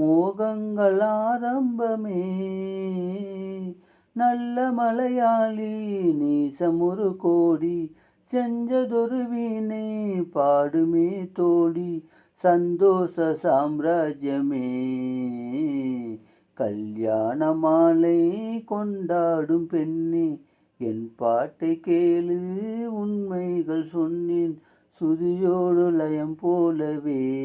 மோகங்கள் ஆரம்பமே. நல்ல மலையாளி நீசமுறு கோடி செஞ்சதொரு வீணே பாடுமே தோழி சந்தோஷ சாம்ராஜ்யமே. கல்யாண மாலை கொண்டாடும் பெண்ணே என் பாட்டை கேளு உண்மைகள் சொன்னேன் சுதியோடு லயம் போலவே.